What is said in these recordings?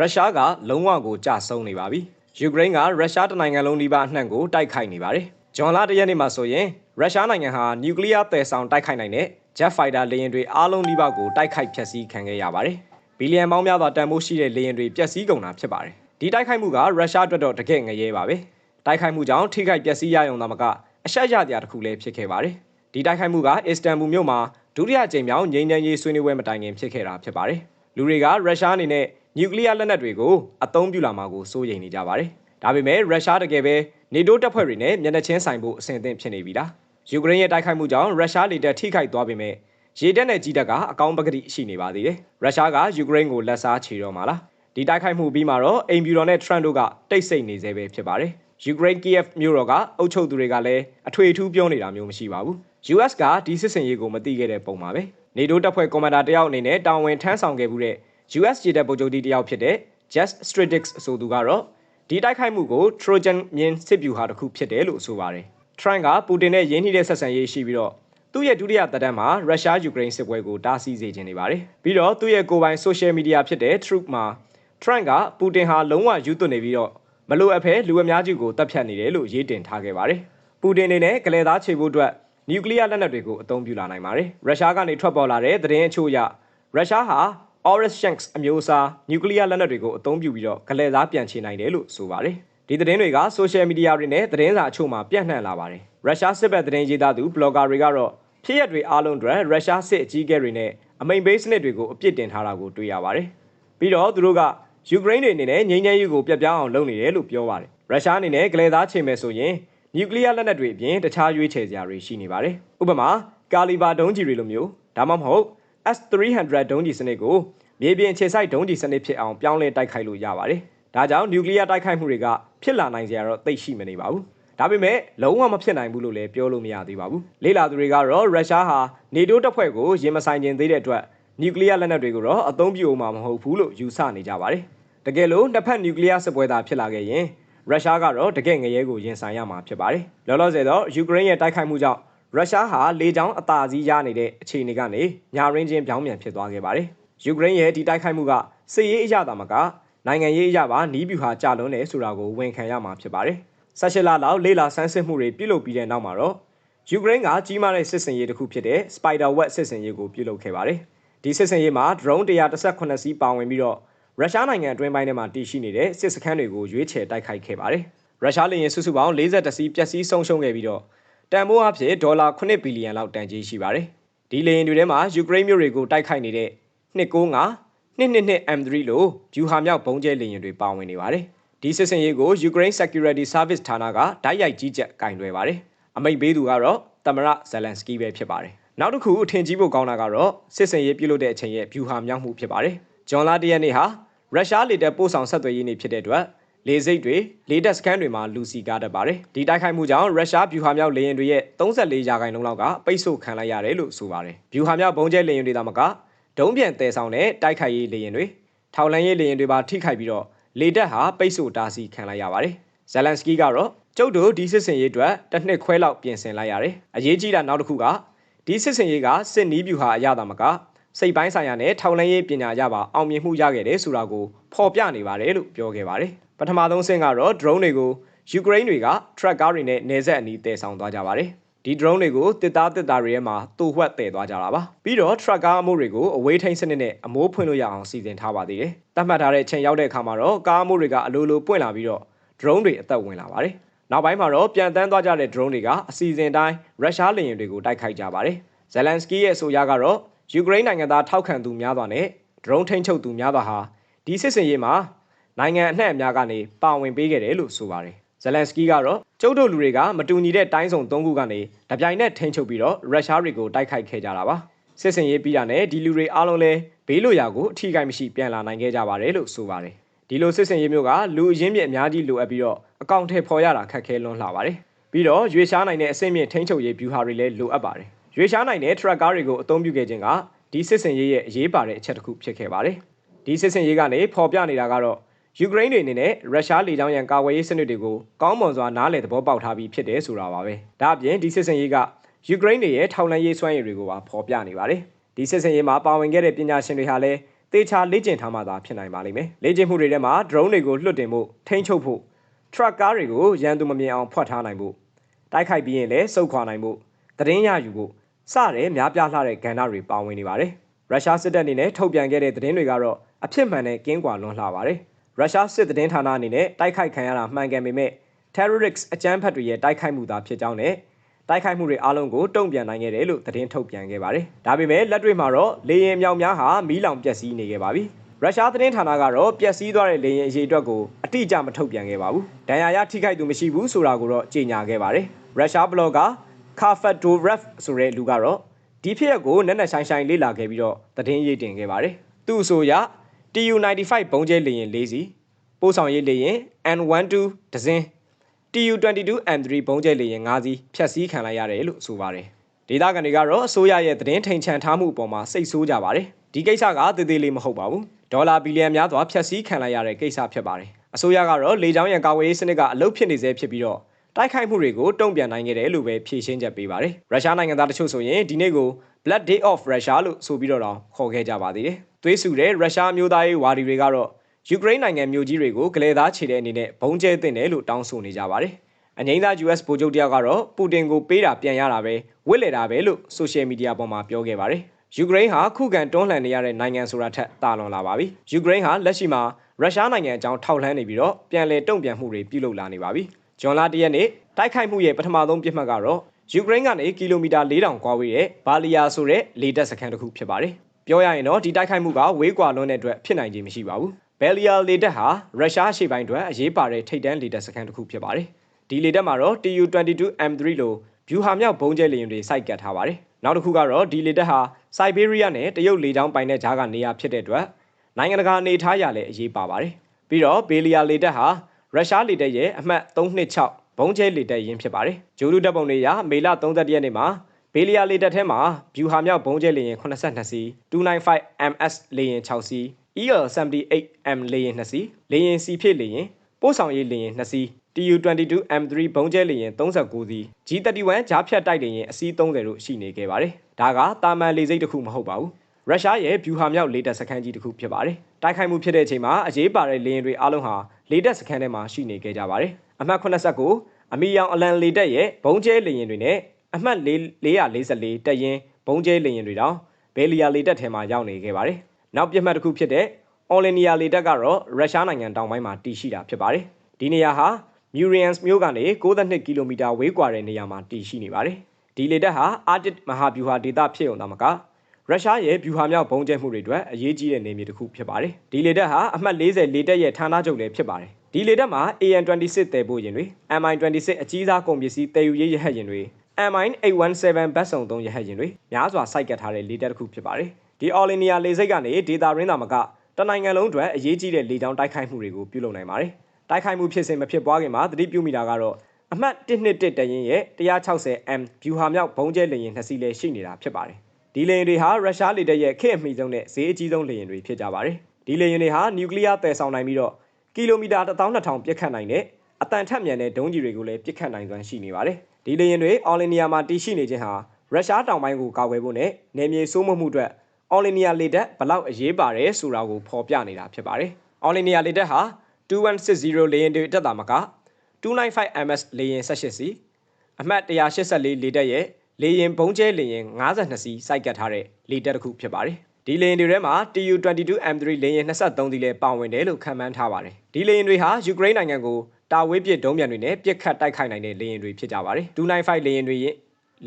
ရုရှားကလုံးဝကိုကြဆုံးနေပါပြီ။ယူကရိန်းကရုရှားတနိုင်ငံလုံးဒီပါအနှံ့ကိုတိုက်ခိုက်နေပါတယ်။ဂျွန်လာတရက်နေ့မှာဆိုရင်ရုရှားနိုင်ငံဟာနျူကလ িয়ার တယ်ဆောင်တိုက်ခိုက်နိုင်တဲ့ Jet Fighter လေယာဉ်တွေအားလုံးဒီပါကိုတိုက်ခိုက်ဖျက်ဆီးခံခဲ့ရပါတယ်။ဘီလီယံပေါင်းများစွာတန်ဖိုးရှိတဲ့လေယာဉ်တွေပျက်စီးကုန်တာဖြစ်ပါတယ်။ဒီတိုက်ခိုက်မှုကရုရှားအတွက်တော့တကယ့်ငရဲပါပဲ။တိုက်ခိုက်မှုကြောင့်ထိခိုက်ပျက်စီးရရုံသာမကအရှက်ရတရားတစ်ခုလည်းဖြစ်ခဲ့ပါတယ်။ဒီတိုက်ခိုက်မှုကအစ္စတန်ဘူမြို့မှာဒုတိယကြိမ်မြောက်ငြိမ်းချမ်းရေးဆွေးနွေးပွဲမတိုင်ခင်ဖြစ်ခဲ့တာဖြစ်ပါတယ်။လူတွေကရုရှားအနေနဲ့ နျူကလ িয়ার လက်နက်တွေကိုအသုံးပြုလာမှာကိုစိုးရိမ်နေကြပါတယ်။ဒါပေမဲ့ရုရှားတကယ်ပဲနေတိုးတပ်ဖွဲ့တွေနဲ့မျက်နှာချင်းဆိုင်ဖို့အဆင်သင့်ဖြစ်နေပြီလား။ယူကရိန်းရဲ့တိုက်ခိုက်မှုကြောင့်ရုရှားလေတပ်ထိခိုက်သွားပေမဲ့ရေတပ်နဲ့ကြီးတပ်ကအကောင်းပကတိရှိနေပါသေးတယ်။ရုရှားကယူကရိန်းကိုလက်စားချေတော့မှာလား။ဒီတိုက်ခိုက်မှုပြီးမှာတော့အိမ်ဖြူတော်နဲ့ထရန့်တို့ကတိတ်ဆိတ်နေသေးပဲဖြစ်ပါတယ်။ယူကရိန်း Kiev မြို့တော်ကအုပ်ချုပ်သူတွေကလည်းအထွေထူးပြောနေတာမျိုးမရှိပါဘူး။ US ကဒီစစ်စင်ရေးကိုမသိခဲ့တဲ့ပုံပါပဲ။နေတိုးတပ်ဖွဲ့ကွန်မန်ဒါတယောက်အနေနဲ့တာဝန်ထမ်းဆောင်ခဲ့မှုတဲ့ US ရေတပ်ဗိုလ်ချုပ်ကြီးတယောက်ဖြစ်တဲ့ Jess Stradix ဆိုသူကတော့ဒီတိုက်ခိုက်မှုကို Trojan မြင်းစစ်ဗျူဟာတစ်ခုဖြစ်တယ်လို့ဆိုပါတယ်။ Trump ကပူတင်နဲ့ရင်းနှီးတဲ့ဆက်ဆံရေးရှိပြီးတော့သူ့ရဲ့ဒုတိယသက်တမ်းမှာရုရှားယူကရိန်းစစ်ပွဲကိုတားဆီးစေခြင်းနေပါတယ်။ပြီးတော့သူ့ရဲ့ကိုယ်ပိုင် social media ဖြစ်တဲ့ Truth မှာ Trump ကပူတင်ဟာလုံးဝယူသွနေပြီးတော့မလိုအပ်ဖဲလူအများကြီးကိုတပ်ဖြတ်နေတယ်လို့ရေးတင်ထားခဲ့ပါတယ်။ပူတင်အနေနဲ့ကလေးသားခြေဖို့အတွက်နျူကလ িয়ার လက်နက်တွေကိုအသုံးပြုလာနိုင်ပါတယ်။ရုရှားကနေထွက်ပေါ်လာတဲ့သတင်းအချို့အရရုရှားဟာ Oris Shanks အမျိုးအစားနျူကလ িয়ার လက်နက်တွေကိုအသုံးပြုပြီးတော့ကလေးသားပြန်ချေနိုင်တယ်လို့ဆိုပါတယ်။ဒီသတင်းတွေကဆိုရှယ်မီဒီယာတွေနဲ့သတင်းစာအချို့မှာပြန့်နှံ့လာပါတယ်။ရုရှားစစ်ဘက်သတင်းရေးသားသူဘလော့ဂါတွေကတော့ဖြစ်ရပ်တွေအားလုံးအတွက်ရုရှားစစ်အကြီးအကဲတွေနဲ့အမိန်ဘေးစနစ်တွေကိုအပြစ်တင်ထားတာကိုတွေ့ရပါတယ်။ပြီးတော့သူတို့ကယူကရိန်းတွေအနေနဲ့ငြိမ်းချမ်းရေးကိုပြတ်ပြောင်းအောင်လုပ်နေတယ်လို့ပြောပါတယ်။ရုရှားအနေနဲ့ကလေးသားချိန်မယ်ဆိုရင်နျူကလ িয়ার လက်နက်တွေအပြင်တခြားရွေးချယ်စရာတွေရှိနေပါတယ်။ဥပမာကာလီဘာဒုံးကျည်တွေလိုမျိုးဒါမှမဟုတ် S300 ဒုံးကျည်စနစ်ကိုမြေပြင်ခြေစိုက်ဒုံးကျည်စနစ်ဖြစ်အောင်ပြောင်းလဲတိုက်ခိုက်လို့ရပါတယ်။ဒါကြောင့်နျူကလ িয়ার တိုက်ခိုက်မှုတွေကဖြစ်လာနိုင်စရာတော့သိရှိမနေပါဘူး။ဒါပေမဲ့လုံးဝမဖြစ်နိုင်ဘူးလို့လည်းပြောလို့မရသေးပါဘူး။လေလာသူတွေကတော့ရုရှားဟာနေတိုးတပ်ဖွဲ့ကိုရင်မဆိုင်ခြင်းသေးတဲ့အတွက်နျူကလ িয়ার လက်နက်တွေကိုတော့အသုံးပြုအောင်မှာမဟုတ်ဘူးလို့ယူဆနေကြပါတယ်။တကယ်လို့နှစ်ဖက်နျူကလ িয়ার စစ်ပွဲသာဖြစ်လာခဲ့ရင်ရုရှားကတော့တကယ့်ငရဲကိုရင်ဆိုင်ရမှာဖြစ်ပါတယ်။လောလောဆယ်တော့ယူကရိန်းရဲ့တိုက်ခိုက်မှုကြောင့် ရုရှားဟာလေကြောင်းအသာစီးရနေတဲ့အခြေအနေကနေညာရင်းချင်းပြောင်းပြန်ဖြစ်သွားခဲ့ပါတယ်။ယူကရိန်းရဲ့ဒီတိုက်ခိုက်မှုကစစ်ရေးအရသာမကနိုင်ငံရေးအရပါနီးပြူဟာကြလွန်းတယ်ဆိုတာကိုဝန်ခံရမှာဖြစ်ပါတယ်။ဆက်ရှလလောက်လေးလာဆန်းစစ်မှုတွေပြုလုပ်ပြီးတဲ့နောက်မှာတော့ယူကရိန်းကကြီးမားတဲ့စစ်စင်ရေးတစ်ခုဖြစ်တဲ့ Spider Web စစ်စင်ရေးကိုပြုလုပ်ခဲ့ပါတယ်။ဒီစစ်စင်ရေးမှာ drone 118စီးပါဝင်ပြီးတော့ရုရှားနိုင်ငံအတွင်းပိုင်းထဲမှာတည်ရှိနေတဲ့စစ်စခန်းတွေကိုရွေးချယ်တိုက်ခိုက်ခဲ့ပါတယ်။ရုရှားလေယာဉ်စုစုပေါင်း42စီးပျက်စီးဆုံးရှုံးခဲ့ပြီးတော့ တန်ဖိုးအဖြစ်ဒေါ်လာ9ဘီလီယံလောက်တန်ကြေးရှိပါတယ်။ဒီလေယာဉ်တွေထဲမှာယူကရိန်းမျိုးတွေကိုတိုက်ခိုက်နေတဲ့295 222 M3 လို့ဂျူဟာမြောက်ဘုံကျဲလေယာဉ်တွေပါဝင်နေပါတယ်။ဒီစစ်စင်ရေးကို Ukraine Security Service ဌာနကတိုက်ရိုက်ကြီးကြပ်ကင်တွယ်ပါတယ်။အမိတ်ပေးသူကတော့သမရဇလန်စကီပဲဖြစ်ပါတယ်။နောက်တစ်ခုအထင်ကြီးဖို့ကောင်းတာကတော့စစ်စင်ရေးပြုလုပ်တဲ့အချိန်ရဲ့ဗျူဟာမြောက်မှုဖြစ်ပါတယ်။ဂျွန်လာတရက်နေ့ဟာရုရှားလေတပ်ပို့ဆောင်ဆက်သွယ်ရေးနေ့ဖြစ်တဲ့အတွက် လေစိတ်တွေလေတပ်စခန်းတွေမှာလူစီကားတတ်ပါတယ်ဒီတိုက်ခိုက်မှုကြောင့်ရုရှားဗျူဟာမြောက်လေယာဉ်တွေရဲ့34ရာခိုင်နှုန်းလောက်ကပိတ်ဆို့ခံလိုက်ရတယ်လို့ဆိုပါတယ်ဗျူဟာမြောက်ဘုံကျဲလေယာဉ်တွေသာမကဒုံးပြန်တည်ဆောင်တဲ့တိုက်ခိုက်ရေးလေယာဉ်တွေထောက်လန်းရေးလေယာဉ်တွေပါထိခိုက်ပြီးတော့လေတပ်ဟာပိတ်ဆို့တားဆီးခံလိုက်ရပါတယ်ဇလန်စကီကတော့ကျုပ်တို့ဒီစစ်စင်ရေးအတွက်တစ်နှစ်ခွဲလောက်ပြင်ဆင်လိုက်ရတယ်အရေးကြီးတာနောက်တစ်ခုကဒီစစ်စင်ရေးကစစ်နီးဗျူဟာအရသာမကစိတ်ပိုင်းဆိုင်ရာနဲ့ထောက်လန်းရေးပညာရပါအောင်မြင်မှုရခဲ့တယ်ဆိုတာကိုဖော်ပြနေပါတယ်လို့ပြောခဲ့ပါတယ် ပထမဆုံးဆင့်ကတော့ drone တွေကိုယူကရိန်းတွေက truck ကားတွေနဲ့နေဆက်အနီးတည်ဆောင်သွားကြပါတယ်ဒီ drone တွေကိုတစ်သားတစ်သားတွေထဲမှာတူဝှက်တည်သွားကြတာပါပြီးတော့ truck ကားအမှုတွေကိုအဝေးထိန်းစနစ်နဲ့အမိုးဖွင့်လို့ရအောင်စီစဉ်ထားပါသေးတယ်တတ်မှတ်ထားတဲ့ချိန်ရောက်တဲ့အခါမှာတော့ကားအမှုတွေကအလိုလိုပွင့်လာပြီးတော့ drone တွေအသက်ဝင်လာပါတယ်နောက်ပိုင်းမှာတော့ပြန်တန်းသွားကြတဲ့ drone တွေကအစီအစဉ်တိုင်းရုရှားလေယာဉ်တွေကိုတိုက်ခိုက်ကြပါတယ်ဇယ်လန်စကီရဲ့အဆိုအရကတော့ယူကရိန်းနိုင်ငံသားထောက်ခံသူများစွာနဲ့ drone ထိန်းချုပ်သူများစွာဟာဒီစစ်စင်ရေးမှာ နိုင်ငံအနှံ့အများကနေပါဝင်ပေးခဲ့တယ်လို့ဆိုပါတယ်ဇလန်စကီကတော့ကျုပ်တို့လူတွေကမတူညီတဲ့တိုင်းစုံ၃ခုကနေတပြိုင်နက်ထိန်းချုပ်ပြီးတော့ရုရှားတွေကိုတိုက်ခိုက်ခဲ့ကြတာပါစစ်စင်ရေးပြီးတာနဲ့ဒီလူတွေအားလုံးလဲဘေးလွရာကိုအထီးကိုင်းမရှိပြန်လာနိုင်ခဲ့ကြပါတယ်လို့ဆိုပါတယ်ဒီလိုစစ်စင်ရေးမျိုးကလူအရင်းမြစ်အများကြီးလိုအပ်ပြီးတော့အကောင့်ထဲပေါ်ရတာခက်ခဲလွန်းလှပါတယ်ပြီးတော့ရွေရှားနိုင်တဲ့အစိမ့်မြင့်ထိန်းချုပ်ရေးဗျူဟာတွေလည်းလိုအပ်ပါတယ်ရွေရှားနိုင်တဲ့ထရက်ကားတွေကိုအသုံးပြုခဲ့ခြင်းကဒီစစ်စင်ရေးရဲ့အရေးပါတဲ့အချက်တစ်ခုဖြစ်ခဲ့ပါတယ်ဒီစစ်စင်ရေးကနေပေါ်ပြနေတာကတော့ ယူကရိန်းတွေအနေနဲ့ရုရှားလေကြောင်းရန်ကာကွယ်ရေးစနစ်တွေကိုကောင်းမွန်စွာနားလည်သဘောပေါက်ထားပြီးဖြစ်တယ်ဆိုတာပါပဲဒါအပြင်ဒီစစ်စင်ရေးကယူကရိန်းတွေရဲ့ထောက်လှမ်းရေးစွမ်းရည်တွေကိုပါဖော်ပြနေပါတယ်ဒီစစ်စင်ရေးမှာပါဝင်ခဲ့တဲ့ပညာရှင်တွေဟာလည်းသေချာလေ့ကျင့်ထားမှသာဖြစ်နိုင်ပါလိမ့်မယ်လေ့ကျင့်မှုတွေထဲမှာ drone တွေကိုလွှတ်တင်ဖို့ထိန်းချုပ်ဖို့ truck ကားတွေကိုရန်သူမမြင်အောင်ဖွက်ထားနိုင်ဖို့တိုက်ခိုက်ပြီးရင်လည်းစုခွာနိုင်ဖို့သတင်းရယူဖို့စတဲ့များပြားလှတဲ့ကဏ္ဍတွေပါဝင်နေပါတယ်ရုရှားစစ်တပ်အနေနဲ့ထုတ်ပြန်ခဲ့တဲ့သတင်းတွေကတော့အဖြစ်မှန်နဲ့ကင်းကွာလွန်လှပါတယ် ရုရှားစစ်သတင်းဌာနအနေနဲ့တိုက်ခိုက်ခံရတာမှန်ကန်ပေမဲ့ terrorists အကြမ်းဖက်တွေရဲ့တိုက်ခိုက်မှုသာဖြစ်ကြောင်းနဲ့တိုက်ခိုက်မှုတွေအားလုံးကိုတုံ့ပြန်နိုင်ခဲ့တယ်လို့သတင်းထုတ်ပြန်ခဲ့ပါတယ်။ဒါပေမဲ့လက်တွေ့မှာတော့လေယာဉ်မြောက်များဟာမီးလောင်ပျက်စီးနေခဲ့ပါပြီ။ရုရှားသတင်းဌာနကတော့ပျက်စီးသွားတဲ့လေယာဉ်အရေးအတွက်ကိုအတိအကျမထုတ်ပြန်ခဲ့ပါဘူး။ဒဏ်ရာရထိခိုက်သူမရှိဘူးဆိုတာကိုတော့ကြေညာခဲ့ပါတယ်။ရုရှားဘလော့ဂါ Kafatorev ဆိုတဲ့လူကတော့ဒီဖြစ်ရပ်ကိုနက်နက်ရှိုင်းရှိုင်းလေ့လာခဲ့ပြီးတော့သတင်းရေးတင်ခဲ့ပါတယ်။သူ့အဆိုအရ TU95 ဘုံကျဲလေယာဉ်၄စီးပို့ဆောင်ရေးလေယာဉ် N12 ဒဇင်း TU22 M3 ဘုံကျဲလေယာဉ်၅စီးဖျက်ဆီးခံလိုက်ရတယ်လို့ဆိုပါတယ်။ဒေသခံတွေကတော့အစိုးရရဲ့သတင်းထိန်ချန်ထားမှုအပေါ်မှာစိတ်ဆိုးကြပါတယ်။ဒီကိစ္စကတည်တည်လေးမဟုတ်ပါဘူး။ဒေါ်လာဘီလီယံများစွာဖျက်ဆီးခံလိုက်ရတဲ့ကိစ္စဖြစ်ပါတယ်။အစိုးရကတော့လေကြောင်းရန်ကာဝေးရေးစနစ်ကအလုပ်ဖြစ်နေစေဖြစ်ပြီးတော့တိုက်ခိုက်မှုတွေကိုတုံ့ပြန်နိုင်ခဲ့တယ်လို့ပဲဖြေရှင်းချက်ပေးပါတယ်။ရုရှားနိုင်ငံသားတချို့ဆိုရင်ဒီနေ့ကို Black Day of Russia လို့ဆိုပြီးတော့ခေါ်ခဲ့ကြပါသေးတယ်။ သွေးဆူတဲ့ရုရှားမျိုးသားရေးဝါဒီတွေကတော့ယူကရိန်းနိုင်ငံမျိုးကြီးတွေကိုဂလဲသားခြေတဲ့အနေနဲ့ဘုံကျဲတင်တယ်လို့တောင်းဆိုနေကြပါတယ်။အငိမ့်သား US ဗိုလ်ချုပ်တယောက်ကတော့ပူတင်ကိုပေးတာပြန်ရတာပဲဝစ်လေတာပဲလို့ဆိုရှယ်မီဒီယာပေါ်မှာပြောခဲ့ပါတယ်။ယူကရိန်းဟာခုခံတွန်းလှန်နေရတဲ့နိုင်ငံဆိုတာထက်တာလွန်လာပါပြီ။ယူကရိန်းဟာလက်ရှိမှာရုရှားနိုင်ငံအကြောင်းထောက်လှမ်းနေပြီးတော့ပြန်လည်တုံ့ပြန်မှုတွေပြုလုပ်လာနေပါပြီ။ဂျွန်လာတရက်နေ့တိုက်ခိုက်မှုရဲ့ပထမဆုံးပြစ်မှတ်ကတော့ယူကရိန်းကနေကီလိုမီတာ4000ကွာဝေးတဲ့ဘာလီယာဆိုတဲ့လေတပ်စခန်းတစ်ခုဖြစ်ပါတယ်။ ပြောရရင်တော့ဒီတိုက်ခိုက်မှုကဝေးကွာလွန်းတဲ့အတွက်ဖြစ်နိုင်ခြင်းမရှိပါဘူး။ဘယ်လီယာလေတပ်ဟာရုရှားရှေ့ပိုင်းအတွက်အရေးပါတဲ့ထိပ်တန်းလေတပ်စခန်းတစ်ခုဖြစ်ပါတယ်။ဒီလေတပ်မှာတော့ TU22 M3 လိုဗျူဟာမြောက်ဘုံကျဲလေယာဉ်တွေစိုက်ကတ်ထားပါတယ်။နောက်တစ်ခုကတော့ဒီလေတပ်ဟာစိုက်ဘေးရီးယားနဲ့တရုတ်လေကြောင်းပိုင်တဲ့ဂျားကနေရာဖြစ်တဲ့အတွက်နိုင်ငံတကာအနေထားရလည်းအရေးပါပါတယ်။ပြီးတော့ဘေလီယာလေတပ်ဟာရုရှားလေတပ်ရဲ့အမှတ်326ဘုံကျဲလေတပ်ရင်းဖြစ်ပါတယ်။ဂျိုလူတပ်ပုံတွေရမေလ31ရက်နေ့မှာ ဘေလီယာလေတပ်ထဲမှာဗျူဟာမြောက်ဘုံကျဲလေယာဉ်82စီး 295MS လေယာဉ်6စီး EL78M လေယာဉ်2စီးလေယာဉ်စီဖြစ်လေယာဉ်ပို့ဆောင်ရေးလေယာဉ်2စီး TU22 M3 ဘုံကျဲလေယာဉ်39စီး G31 ဂျားဖြတ်တိုက်လေယာဉ်အစီး30တို့ရှိနေခဲ့ပါတယ်။ဒါကတာမန်လေစိတ်တစ်ခုမဟုတ်ပါဘူး။ရုရှားရဲ့ဗျူဟာမြောက်လေတပ်စခန်းကြီးတစ်ခုဖြစ်ပါတယ်။တိုက်ခိုက်မှုဖြစ်တဲ့အချိန်မှာအရေးပါတဲ့လေယာဉ်တွေအားလုံးဟာလေတပ်စခန်းထဲမှာရှိနေခဲ့ကြပါတယ်။အမှတ်89အမီယောင်အလန်လေတပ်ရဲ့ဘုံကျဲလေယာဉ်တွေနဲ့ အမှတ်444တပ်ရင်းဘုံကျဲလေယာဉ်တွေတောင်ဘယ်လီယာလေတပ်ထဲမှာရောက်နေခဲ့ပါတယ်။နောက်ပြစ်မှတ်တစ်ခုဖြစ်တဲ့အော်လီနီယာလေတပ်ကတော့ရုရှားနိုင်ငံတောင်ပိုင်းမှာတည်ရှိတာဖြစ်ပါတယ်။ဒီနေရာဟာမြူရီယန်စ်မြို့ကနေ62ကီလိုမီတာဝေးကွာတဲ့နေရာမှာတည်ရှိနေပါတယ်။ဒီလေတပ်ဟာအာတစ်မဟာဗျူဟာဒေသဖြစ်ုံသာမကရုရှားရဲ့ဗျူဟာမြောက်ဘုံကျဲမှုတွေအတွက်အရေးကြီးတဲ့နေမြေတစ်ခုဖြစ်ပါတယ်။ဒီလေတပ်ဟာအမှတ်40လေတပ်ရဲ့ဌာနချုပ်လည်းဖြစ်ပါတယ်။ဒီလေတပ်မှာ AN26 တည်ပို့ရင်တွေ MI26 အကြီးစားကုန်ပစ္စည်းတည်ယူရေးရဟတ်ရင်တွေ MI817 ဘတ်စုံ3ရဟတ်ရင်တွေများစွာစိုက်ကတ်ထားတဲ့လေတပ်တစ်ခုဖြစ်ပါတယ်။ဒီအော်လီနီယာလေစိတ်ကနေဒေတာရင်းသာမကတနိုင်ငံလုံးအတွက်အရေးကြီးတဲ့လေကြောင်းတိုက်ခိုက်မှုတွေကိုပြုလုပ်နိုင်ပါတယ်။တိုက်ခိုက်မှုဖြစ်စဉ်မဖြစ်ပွားခင်မှာသတိပြုမိတာကတော့အမှတ်121တရင်ရဲ့ 160M ဗျူဟာမြောက်ဘုံကျဲလေယာဉ်နှစ်စီးလည်းရှိနေတာဖြစ်ပါတယ်။ဒီလေယာဉ်တွေဟာရုရှားလေတပ်ရဲ့ခေတ်အမီဆုံးနဲ့ဈေးအကြီးဆုံးလေယာဉ်တွေဖြစ်ကြပါတယ်။ဒီလေယာဉ်တွေဟာနျူကလ িয়ার တည်ဆောင်နိုင်ပြီးတော့ကီလိုမီတာ12000ပြစ်ခတ်နိုင်တဲ့အတန်ထက်မြန်တဲ့ဒုံးကျည်တွေကိုလည်းပြစ်ခတ်နိုင်စွမ်းရှိနေပါတယ်။ ဒီလေယာဉ်တွေအော်လီနီယာမှာတည်ရှိနေခြင်းဟာရုရှားတောင်ပိုင်းကိုကာကွယ်ဖို့နဲ့နယ်မြေစိုးမိုးမှုအတွက်အော်လီနီယာလေတပ်ဘလောက်အရေးပါတယ်ဆိုတာကိုဖော်ပြနေတာဖြစ်ပါတယ်။အော်လီနီယာလေတပ်ဟာ2160လေယာဉ်တွေတက်တာမက 295MS လေယာဉ်18စီးအမှတ်184လေတပ်ရဲ့လေယာဉ်ဘုံကျဲလေယာဉ်52စီးစိုက်ကတ်ထားတဲ့လေတပ်တစ်ခုဖြစ်ပါတယ်။ဒီလေယာဉ်တွေထဲမှာ TU22 M3 လေယာဉ်23စီးလည်းပါဝင်တယ်လို့ခန့်မှန်းထားပါတယ်။ဒီလေယာဉ်တွေဟာယူကရိန်းနိုင်ငံကို တာဝေးပစ်ဒုံးပြန်တွေနဲ့ပြစ်ခတ်တိုက်ခိုက်နိုင်တဲ့လေယာဉ်တွေဖြစ်ကြပါတယ်။295လေယာဉ်တွေရဲ့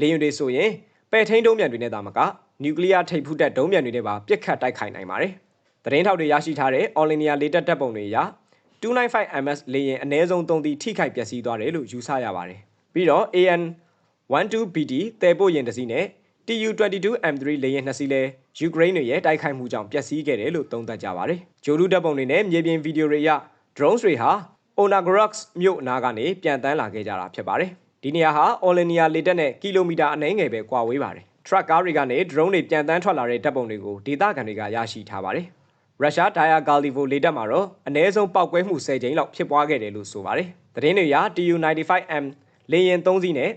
လေယာဉ်တွေဆိုရင်ပဲ့ထိန်းဒုံးပြန်တွေနဲ့တာမကနျူကလ িয়ার ထိပ်ဖူးတက်ဒုံးပြန်တွေနဲ့ပါပြစ်ခတ်တိုက်ခိုက်နိုင်ပါတယ်။သတင်းထောက်တွေရရှိထားတဲ့အော်လီနီယာလေတပ်တပ်ပုံတွေအရ 295MS လေယာဉ်အနည်းဆုံး3သီးထိခိုက်ပျက်စီးသွားတယ်လို့ယူဆရပါတယ်။ပြီးတော့ AN 12BD တဲပို့ယာဉ်တစ်စီးနဲ့ TU22 M3 လေယာဉ်နှစ်စီးလဲယူကရိန်းတွေရဲ့တိုက်ခိုက်မှုကြောင့်ပျက်စီးခဲ့တယ်လို့သုံးသပ်ကြပါတယ်။ဂျိုလူတပ်ပုံတွေနဲ့မြေပြင်ဗီဒီယိုတွေအရ drones တွေဟာ Onagorsk မြို့အနားကနေပြန်တန်းလာခဲ့ကြတာဖြစ်ပါတယ်။ဒီနေရာဟာ Olenia လေတပ်နဲ့ကီလိုမီတာအနည်းငယ်ပဲကွာဝေးပါတယ်။ truck ကားတွေကနေ drone တွေပြန်တန်းထွက်လာတဲ့တပ်ပုံတွေကိုဒေသခံတွေကရရှိထားပါတယ်။ရုရှားဒိုင်ယာဂါလီဗိုလေတပ်မှာတော့အ ਨੇ ဆုံးပောက်ကွဲမှု10ကြိမ်လောက်ဖြစ်ပွားခဲ့တယ်လို့ဆိုပါတယ်။သတင်းတွေအရ TU95M လေယာဉ်3စီးနဲ့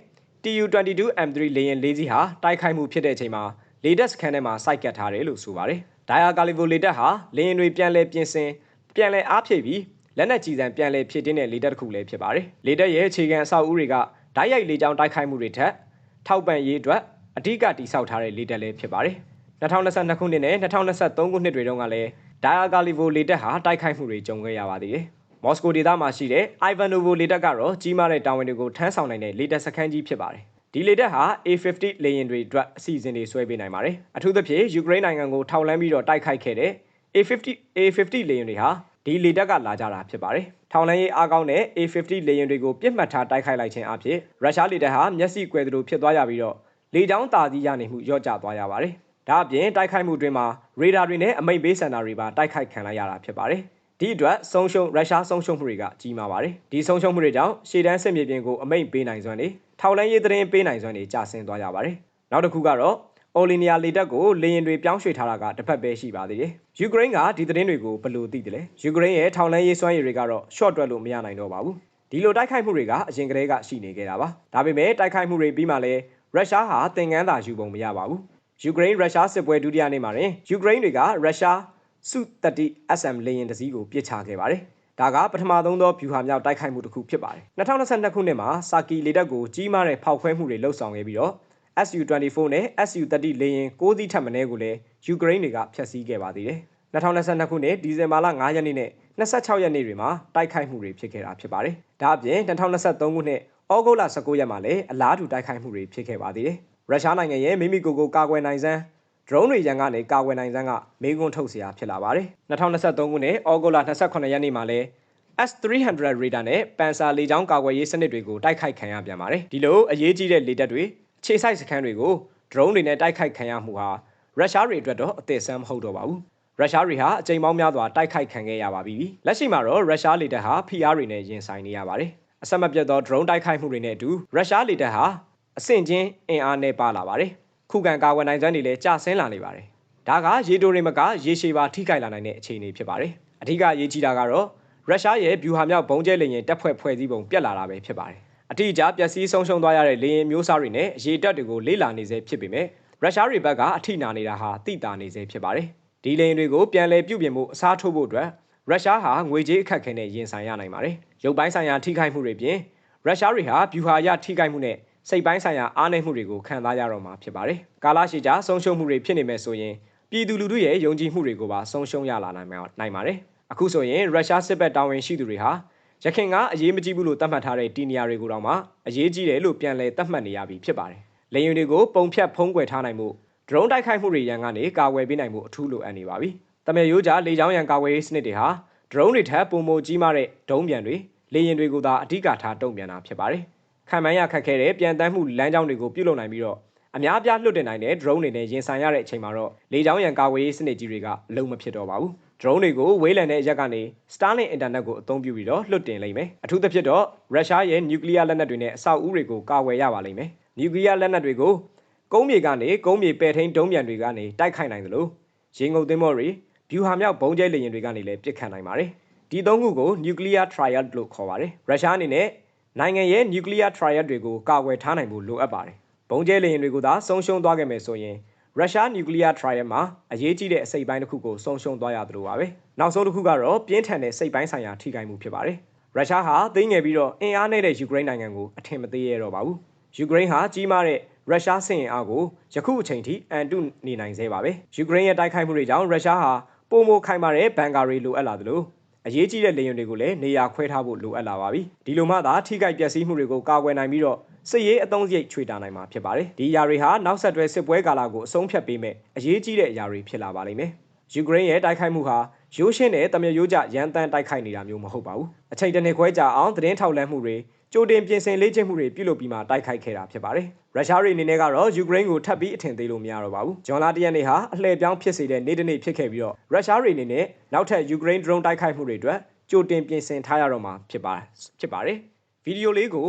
TU22 M3 လေယာဉ်၄စီးဟာတိုက်ခိုက်မှုဖြစ်တဲ့အချိန်မှာလေတပ်စခန်းထဲမှာစိုက်ကတ်ထားတယ်လို့ဆိုပါတယ်။ဒိုင်ယာကာလီဗိုလေတပ်ဟာလေရင်တွေပြန်လဲပြင်ဆင်ပြန်လဲအားဖြည့်ပြီး လက်နက်ကြီးစံပြန်လဲဖြည့်တင်းတဲ့လေတပ်တစ်ခုလည်းဖြစ်ပါတယ်လေတပ်ရဲ့အခြေခံအဆောက်အဦတွေကဓာတ်ရိုက်လေကြောင်းတိုက်ခိုက်မှုတွေထက်ထောက်ပံ့ရေးအတွက်အဓိကတိစောက်ထားတဲ့လေတပ်လည်းဖြစ်ပါတယ်2022ခုနှစ်နဲ့2023ခုနှစ်တွေတုန်းကလည်းဒိုင်ယာကာလီဗိုလေတပ်ဟာတိုက်ခိုက်မှုတွေကြုံခဲ့ရပါသေးတယ်မော်စကိုဒေသမှာရှိတဲ့ Ivanovo လေတပ်ကတော့ကြီးမားတဲ့တာဝန်တွေကိုထမ်းဆောင်နိုင်တဲ့လေတပ်စခန်းကြီးဖြစ်ပါတယ်။ဒီလေတပ်ဟာ A50 လေယာဉ်တွေအတွက်အစီအစဉ်တွေဆွဲပေးနိုင်ပါတယ်။အထူးသဖြင့်ယူကရိန်းနိုင်ငံကိုထောက်လှမ်းပြီးတော့တိုက်ခိုက်ခဲ့တဲ့ A50 A50 လေယာဉ်တွေဟာ ဒီလေတပ်ကလာကြတာဖြစ်ပါတယ်။ထောက်လှမ်းရေးအားကောင်းတဲ့ A50 လေယာဉ်တွေကိုပြစ်မှတ်ထားတိုက်ခိုက်လိုက်ခြင်းအပြင်ရုရှားလေတပ်ဟာမျက်စိကွယ်သလိုဖြစ်သွားရပြီးတော့လေကြောင်းတာသီးရနေမှုလျော့ကျသွားရပါတယ်။ဒါအပြင်တိုက်ခိုက်မှုတွင်မှာရေဒါတွေနဲ့အမိတ်ပေးစင်တာတွေပါတိုက်ခိုက်ခံလိုက်ရတာဖြစ်ပါတယ်။ဒီအတွက်ဆုံးရှုံးရုရှားဆုံးရှုံးမှုတွေကကြီးမားပါတယ်။ဒီဆုံးရှုံးမှုတွေကြောင့်ရှေ့တန်းစစ်မြေပြင်ကိုအမိတ်ပေးနိုင်စွမ်းတွေထောက်လန်းရေးသတင်းပေးနိုင်စွမ်းတွေကျဆင်းသွားကြပါတယ်။နောက်တစ်ခုကတော့ အော်လီနီယာလေတပ်ကိုလေရင်တွေပြောင်းရွှေ့ထားတာကတစ်ဖက်ပဲရှိပါသေးတယ်။ယူကရိန်းကဒီသတင်းတွေကိုဘယ်လိုသိတယ်လဲ။ယူကရိန်းရဲ့ထောက်လန်းရေးစွမ်းရည်တွေကတော့ short တွက်လို့မရနိုင်တော့ပါဘူး။ဒီလိုတိုက်ခိုက်မှုတွေကအရင်ကတည်းကရှိနေခဲ့တာပါ။ဒါပေမဲ့တိုက်ခိုက်မှုတွေပြီးမှလည်းရုရှားဟာသင်ငန်းသာယူပုံမရပါဘူး။ယူကရိန်းရုရှားစစ်ပွဲဒုတိယနေ့မှာရင်ယူကရိန်းတွေကရုရှားစု30 SM လေယာဉ်တစ်စီးကိုပစ်ချခဲ့ပါတယ်။ဒါကပထမဆုံးသောဗျူဟာမြောက်တိုက်ခိုက်မှုတစ်ခုဖြစ်ပါတယ်။2022ခုနှစ်မှာစာကီလေတပ်ကိုကြီးမားတဲ့ဖောက်ခွဲမှုတွေလှုပ်ဆောင်ခဲ့ပြီးတော့ SU-24 နဲ့ SU-30 လေယာဉ်6စီးထပ်မံကိုလည်းယူကရိန်းတွေကဖျက်ဆီးခဲ့ပါသေးတယ်။2022ခုနှစ်ဒီဇင်ဘာလ9ရက်နေ့နဲ့26ရက်နေ့တွေမှာတိုက်ခိုက်မှုတွေဖြစ်ခဲ့တာဖြစ်ပါတယ်။ဒါအပြင်2023ခုနှစ်ဩဂုတ်လ19ရက်မှာလည်းအလားတူတိုက်ခိုက်မှုတွေဖြစ်ခဲ့ပါသေးတယ်။ရုရှားနိုင်ငံရဲ့မိမိကိုယ်ကိုကာကွယ်နိုင်စမ်း drone တွေရန်ကနေကာကွယ်နိုင်စမ်းကမေးခွန်းထုတ်စရာဖြစ်လာပါတယ်။2023ခုနှစ်ဩဂုတ်လ28ရက်နေ့မှာလည်း S300 radar နဲ့ Panzer လေကြောင်းကာကွယ်ရေးစနစ်တွေကိုတိုက်ခိုက်ခံရပြန်ပါတယ်။ဒီလိုအရေးကြီးတဲ့လေတပ်တွေ ခြေဆိုင်စခန်းတွေကို drone တွေနဲ့တိုက်ခိုက်ခံရမှုဟာရုရှားတွေအတွက်တော့အသက်ဆန်းမဟုတ်တော့ပါဘူး။ရုရှားတွေဟာအကြိမ်ပေါင်းများစွာတိုက်ခိုက်ခံခဲ့ရပါပြီ။လက်ရှိမှာတော့ရုရှားလေတပ်ဟာဖိအားတွေနဲ့ရင်ဆိုင်နေရပါတယ်။အဆက်မပြတ်သော drone တိုက်ခိုက်မှုတွေနဲ့အတူရုရှားလေတပ်ဟာအဆင့်ချင်းအင်အားနဲ့ပါလာပါတယ်။ခုခံကာကွယ်နိုင်စွမ်းတွေလည်းကျဆင်းလာနေပါတယ်။ဒါကရေတိုတွေမကရေရှည်ပါထိခိုက်လာနိုင်တဲ့အခြေအနေဖြစ်ပါတယ်။အထူးအရေးကြီးတာကတော့ရုရှားရဲ့ဗျူဟာမြောက်ဘုံကျဲလေရင်တပ်ဖွဲ့ဖွဲ့စည်းပုံပြက်လာတာပဲဖြစ်ပါတယ်။ အထူးအကြပျက်စီးဆုံးရှုံးသွားရတဲ့လေရင်မျိုးစားတွေနဲ့ရေတပ်တွေကိုလေ့လာနေစေဖြစ်ပေမဲ့ရုရှားတွေဘက်ကအထိနာနေတာဟာတိတာနေစေဖြစ်ပါတယ်။ဒီလေရင်တွေကိုပြန်လည်ပြုပြင်မှုအစားထိုးဖို့အတွက်ရုရှားဟာငွေကြေးအခက်အခဲနဲ့ရင်ဆိုင်ရနိုင်ပါတယ်။ရုပ်ပိုင်းဆိုင်ရာထိခိုက်မှုတွေပြင်ရုရှားတွေဟာဗျူဟာရထိခိုက်မှုနဲ့စိတ်ပိုင်းဆိုင်ရာအားနည်းမှုတွေကိုခံစားရတော့မှာဖြစ်ပါတယ်။ကာလရှည်ကြာဆုံးရှုံးမှုတွေဖြစ်နေမယ်ဆိုရင်ပြည်သူလူထုရဲ့ယုံကြည်မှုတွေကိုပါဆုံးရှုံးရလာနိုင်နိုင်ပါတယ်။အခုဆိုရင်ရုရှားစစ်ဘက်တာဝန်ရှိသူတွေဟာ ရခိုင်ကအရေးမကြီးဘူးလို့သတ်မှတ်ထားတဲ့တီနီယာတွေကိုတော့မှအရေးကြီးတယ်လို့ပြန်လည်သတ်မှတ်နေရပြီဖြစ်ပါတယ်။လေယာဉ်တွေကိုပုံဖြတ်ဖုံးကွယ်ထားနိုင်မှုဒရုန်းတိုက်ခိုက်မှုတွေရန်ကနေကာကွယ်ပေးနိုင်မှုအထူးလိုအပ်နေပါပြီ။တမန်ရိုးကြားလေကြောင်းရန်ကာကွယ်ရေးစနစ်တွေဟာဒရုန်းတွေထက်ပုံမကြီးမားတဲ့ဒုံးပြန်တွေလေယာဉ်တွေကိုသာအဓိကထားတုံ့ပြန်တာဖြစ်ပါတယ်။ခံမှန်းရခက်ခဲတဲ့ပြန်တမ်းမှုလမ်းကြောင်းတွေကိုပြုလုပ်နိုင်ပြီးတော့အများပြားလွှတ်တင်နိုင်တဲ့ drone တွေနဲ့ရင်ဆိုင်ရတဲ့အချိန်မှာတော့လေကြောင်းရန်ကာကွယ်ရေးစနစ်ကြီးတွေကအလုံးမဖြစ်တော့ပါဘူး။ drone တွေကိုဝေးလံတဲ့ရက်ကနေ Starlink internet ကိုအသုံးပြုပြီးတော့လွှတ်တင်လိမ့်မယ်။အထူးသဖြင့်တော့ရုရှားရဲ့ nuclear လက်နက်တွေနဲ့အဆောက်အဦတွေကိုကာကွယ်ရပါလိမ့်မယ်။ nuclear လက်နက်တွေကိုကုန်းမြေကနေကုန်းမြေပယ်ထိန်ဒုံးပြန်တွေကနေတိုက်ခိုက်နိုင်သလိုရေငုပ်သင်းမောတွေဗျူဟာမြောက်ဘုံကျဲလေယာဉ်တွေကနေလည်းပစ်ခတ်နိုင်ပါတယ်။ဒီသုံးခုကို nuclear triad လို့ခေါ်ပါတယ်။ရုရှားအနေနဲ့နိုင်ငံရဲ့ nuclear triad တွေကိုကာကွယ်ထားနိုင်ဖို့လိုအပ်ပါတယ်။ဘုံကျဲလေယာဉ်တွေကိုသာဆုံးရှုံးသွားခဲ့မယ်ဆိုရင် ရုရှား nuclear triad မှာအရေးကြီးတဲ့အစိတ်ပိုင်းတစ်ခုကိုဆုံးရှုံးသွားရသလိုပါပဲ။နောက်ဆုံးတစ်ခုကတော့ပြင်းထန်တဲ့စိတ်ပိုင်းဆိုင်ရာထိခိုက်မှုဖြစ်ပါတယ်။ရုရှားဟာသိငယ်ပြီးတော့အင်အားနဲ့တဲ့ယူကရိန်းနိုင်ငံကိုအထင်မသေးရတော့ပါဘူး။ယူကရိန်းဟာကြီးမားတဲ့ရုရှားစစ်ရင်အားကိုယခုအချိန်ထိအန်တုနေနိုင်သေးပါပဲ။ယူကရိန်းရဲ့တိုက်ခိုက်မှုတွေကြောင့်ရုရှားဟာပုံမခိုင်မာတဲ့ဘန်ကာတွေလိုအပ်လာသလိုအရေးကြီးတဲ့လေယာဉ်တွေကိုလည်းနေရာခွဲထားဖို့လိုအပ်လာပါပြီ။ဒီလိုမှသာထိခိုက်ပျက်စီးမှုတွေကိုကာကွယ်နိုင်ပြီးတော့ စစ်ရေးအသုံးစရိတ်ချွေတာနိုင်မှာဖြစ်ပါတယ်။ဒီအရာတွေဟာနောက်ဆက်တွဲစစ်ပွဲကာလကိုအဆုံးဖြတ်ပေးမဲ့အရေးကြီးတဲ့အရာတွေဖြစ်လာပါလိမ့်မယ်။ယူကရိန်းရဲ့တိုက်ခိုက်မှုဟာရိုးရှင်းတဲ့တမရိုးကြရန်တမ်းတိုက်ခိုက်နေတာမျိုးမဟုတ်ပါဘူး။အချိန်တစ်နှစ်ခွဲကြာအောင်သတင်းထောက်လန့်မှုတွေကြိုတင်ပြင်ဆင်လေ့ကျင့်မှုတွေပြုလုပ်ပြီးမှတိုက်ခိုက်ခဲ့တာဖြစ်ပါတယ်။ရုရှားတွေအနေနဲ့ကတော့ယူကရိန်းကိုထပ်ပြီးအထင်သေးလို့မရတော့ပါဘူး။ဂျွန်လာတရက်နေ့ဟာအလှည့်ပြောင်းဖြစ်စေတဲ့နေ့တစ်နေ့ဖြစ်ခဲ့ပြီးတော့ရုရှားတွေအနေနဲ့နောက်ထပ်ယူကရိန်း drone တိုက်ခိုက်မှုတွေအတွက်ကြိုတင်ပြင်ဆင်ထားရတော့မှာဖြစ်ပါဖြစ်ပါတယ်။ဗီဒီယိုလေးကို